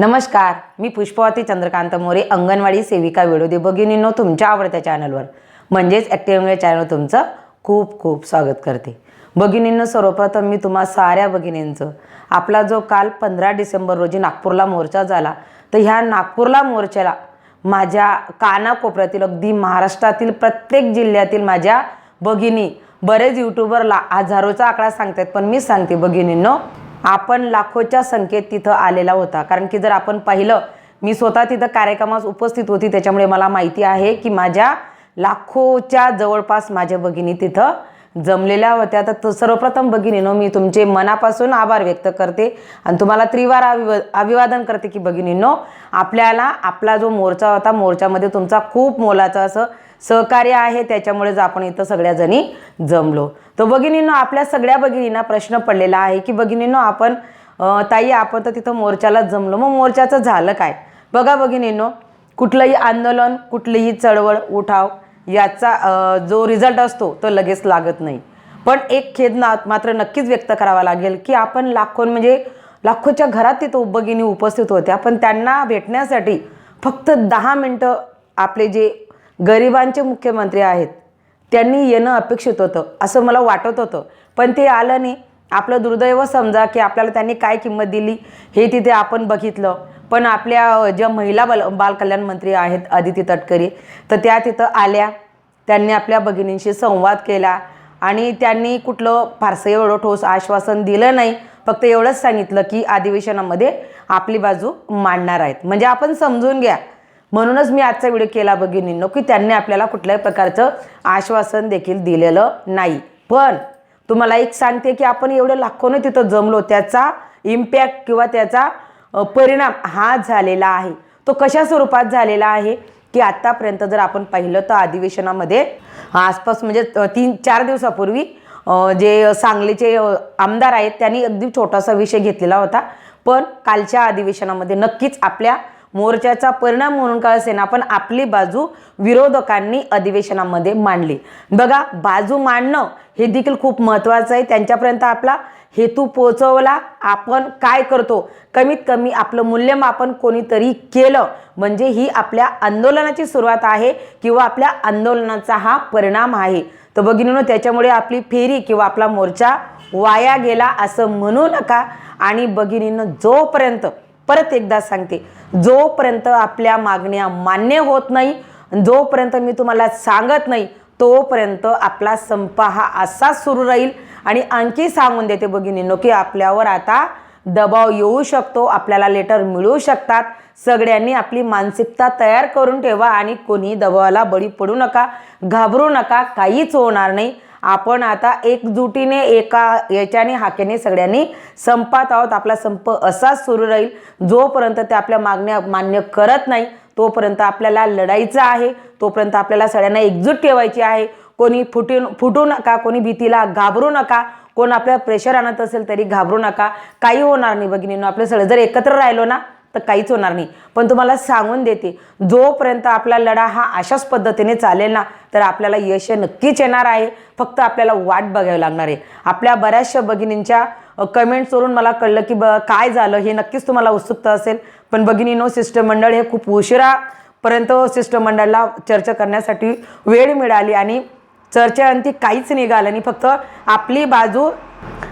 नमस्कार मी पुष्पवती चंद्रकांत मोरे अंगणवाडी सेविका विडोदे भगिनींनो तुमच्या आवडत्या चॅनलवर म्हणजेच ॲक्टिव्ह चॅनल तुमचं खूप खूप स्वागत करते. भगिनींनो सर्वप्रथम मी तुम्हा साऱ्या भगिनींचं आपला जो काल पंधरा डिसेंबर रोजी नागपूरला मोर्चा झाला तर ह्या नागपूरला मोर्चाला माझ्या कानाकोपऱ्यातील अगदी महाराष्ट्रातील प्रत्येक जिल्ह्यातील माझ्या भगिनी बरेच यूट्यूबरला हजारोचा आकडा सांगतात पण मी सांगते भगिनींनो आपण लाखोच्या संख्येत तिथं आलेला होता. कारण की जर आपण पाहिलं मी स्वतः तिथं कार्यक्रमास उपस्थित होती. त्याच्यामुळे मला माहिती आहे की माझ्या लाखोच्या जवळपास माझ्या भगिनी तिथं जमलेल्या होत्या. तर त- सर्वप्रथम भगिनीनो मी तुमचे मनापासून आभार व्यक्त करते. आणि तुम्हाला त्रिवार अभिव अभिवादन करते की भगिनींनो आपल्याला आपला जो मोर्चा होता मोर्चामध्ये तुमचा खूप मोलाचा असं सहकार्य आहे त्याच्यामुळेच आपण इथं सगळ्या जणी जमलो. तर भगिनींनो आपल्या सगळ्या भगिनींना प्रश्न पडलेला आहे की भगिनींनो आपण ताई आपण तर तिथं मोर्चाला जमलो. मग मोर्चाचं झालं काय? बघा भगिनींनो कुठलंही आंदोलन कुठलीही चळवळ उठाव याचा जो रिझल्ट असतो तो लगेच लागत नाही. पण एक खेद ना मात्र नक्कीच व्यक्त करावा लागेल की आपण लाखो म्हणजे लाखोच्या घरात तिथं भगिनी उपस्थित होत्या. पण त्यांना भेटण्यासाठी फक्त दहा मिनटं आपले जे गरिबांचे मुख्यमंत्री आहेत. त्यांनी येणं अपेक्षित होतं असं मला वाटत होतं. पण ते आलं नाही. आपलं दुर्दैव समजा की आपल्याला त्यांनी काय किंमत दिली हे तिथे आपण बघितलं. पण आपल्या ज्या महिला बल बालकल्याण मंत्री आहेत आदिती तटकरे तर त्या तिथं आल्या. त्यांनी आपल्या भगिनींशी संवाद केला आणि त्यांनी कुठलं फारसं एवढं ठोस आश्वासन दिलं नाही. फक्त एवढंच सांगितलं की अधिवेशनामध्ये आपली बाजू मांडणार आहेत. म्हणजे आपण समजून घ्या. म्हणूनच मी आजचा व्हिडिओ केला भगिनींनो की त्यांनी आपल्याला कुठल्याही प्रकारचं आश्वासन देखील दिलेलं नाही. पण तुम्हाला एक सांगते की आपण एवढं लाखोनं तिथं जमलो त्याचा इम्पॅक्ट किंवा त्याचा परिणाम हा झालेला आहे. तो कशा स्वरूपात झालेला आहे की आत्तापर्यंत जर आपण पाहिलं तर अधिवेशनामध्ये आसपास म्हणजे तीन चार दिवसापूर्वी जे सांगलीचे आमदार आहेत त्यांनी अगदी छोटासा विषय घेतलेला होता. पण कालच्या अधिवेशनामध्ये नक्कीच आपल्या मोर्चाचा परिणाम म्हणून का असेना पण आपली बाजू विरोधकांनी अधिवेशनामध्ये मांडली. बघा बाजू मांडणं हे देखील खूप महत्त्वाचं आहे. त्यांच्यापर्यंत आपला हेतू पोचवला आपण काय करतो? कमीत कमी आपलं मूल्यमापन कोणीतरी केलं. म्हणजे ही आपल्या आंदोलनाची सुरुवात आहे किंवा आपल्या आंदोलनाचा हा परिणाम आहे. तर भगिनीनो त्याच्यामुळे आपली फेरी किंवा आपला मोर्चा वाया गेला असं म्हणू नका. आणि भगिनीनं जोपर्यंत परत एकदा सांगते. जोपर्यंत आपल्या मागण्या मान्य होत नाही जोपर्यंत मी तुम्हाला सांगत नाही तोपर्यंत आपला संप हा असाच सुरू राहील. आणि आणखी सांगून देते भगिनींनो की आपल्यावर आता दबाव येऊ शकतो आपल्याला लेटर मिळू शकतात. सगळ्यांनी आपली मानसिकता तयार करून ठेवा आणि कोणी दबावाला बळी पडू नका घाबरू नका काहीच होणार नाही. आपण आता एकजुटीने एका याच्याने हाकेने सगळ्यांनी संपात आहोत. आपला संप असाच सुरू राहील. जोपर्यंत ते आपल्या मागण्या मान्य करत नाही तोपर्यंत आपल्याला लढायचं आहे. तोपर्यंत आपल्याला सगळ्यांना एकजूट ठेवायची आहे. कोणी फुटून फुटू नका कोणी भीतीला घाबरू नका कोण आपल्याला प्रेशर आणत असेल तरी घाबरू नका. काही होणार नाही भगिनींनो आपलं सगळं जर एकत्र राहिलो ना तर काहीच होणार नाही. पण तुम्हाला सांगून देते जोपर्यंत आपला लढा हा अशाच पद्धतीने चालेल ना तर आपल्याला यश नक्कीच येणार आहे. फक्त आपल्याला वाट बघावी लागणार आहे. आपल्या बऱ्याचशा भगिनींच्या कमेंट्सवरून मला कळलं की ब काय झालं हे नक्कीच तुम्हाला उत्सुकता असेल. पण भगिनीनो शिष्टमंडळ हे खूप उशिरापर्यंत शिष्टमंडळाला चर्चा करण्यासाठी वेळ मिळाली आणि चर्चेअंती काहीच निघालं आणि फक्त आपली बाजू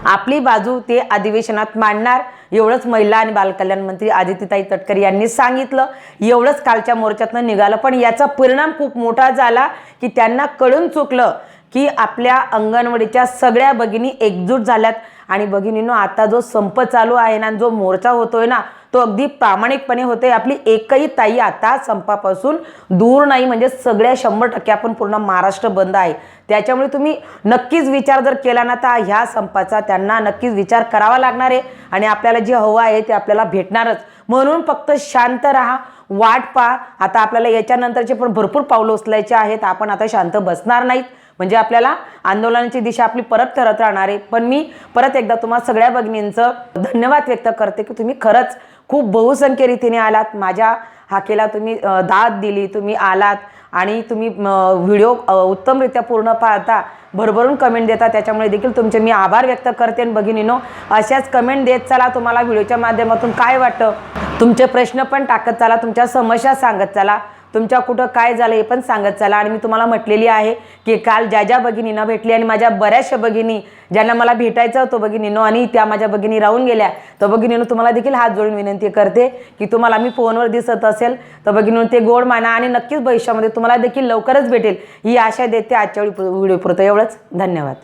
आपली बाजू ते अधिवेशनात मांडणार. एवढंच महिला आणि बालकल्याण मंत्री आदित्यताई तटकरे यांनी सांगितलं. एवढंच कालच्या मोर्चातनं निघालं. पण याचा परिणाम खूप मोठा झाला की त्यांना कळून चुकलं की आपल्या अंगणवाडीच्या सगळ्या भगिनी एकजूट झाल्यात. आणि भगिनींनो आता जो संप चालू आहे ना जो मोर्चा होतोय ना तो अगदी प्रामाणिकपणे होते. आपली एकही ताई आता संपापासून दूर नाही. म्हणजे सगळ्या शंभर टक्के आपण पूर्ण महाराष्ट्र बंद आहे. त्याच्यामुळे तुम्ही नक्कीच विचार जर केला ना तर ह्या संपाचा त्यांना नक्कीच विचार करावा लागणार आहे. आणि आपल्याला जे हवं आहे ते आपल्याला भेटणारच. म्हणून फक्त शांत राहा. वाट पहा आता आपल्याला याच्यानंतरचे पण भरपूर पावलं उचलायचे आहेत. आपण आता शांत बसणार नाहीत. म्हणजे आपल्याला आंदोलनाची दिशा आपली परत करत राहणार आहे. पण मी परत एकदा तुम्हाला सगळ्या भगिनींचं धन्यवाद व्यक्त करते की तुम्ही खरंच खूप बहुसंख्य रीतीने आलात. माझ्या हाकेला तुम्ही दाद दिली तुम्ही आलात. आणि तुम्ही व्हिडिओ उत्तमरित्या पूर्ण पाहता भरभरून कमेंट देता त्याच्यामुळे देखील तुमचे मी आभार व्यक्त करते आणि भगिनीनो. अशाच कमेंट देत चला तुम्हाला व्हिडिओच्या माध्यमातून काय वाटतं? तुमचे प्रश्न पण टाकत चला तुमच्या समस्या सांगत चला. तुमच्या कुठं काय झालं हे पण सांगत चला. आणि मी तुम्हाला म्हटलेली आहे की काल ज्या ज्या भगिनींना भेटली आणि माझ्या बऱ्याचशा भगिनी ज्यांना मला भेटायचं होतं भगिनीनो आणि त्या माझ्या भगिनी राहून गेल्या तर भगिनीनं तुम्हाला देखील हात जोडून विनंती करते की तुम्हाला मी फोनवर दिसत असेल तर भगिनीनं ते गोड माना आणि नक्कीच भविष्यामध्ये तुम्हाला देखील लवकरच भेटेल. ही आशा देते आजच्या व्हिडिओ पुरतं एवढंच. धन्यवाद.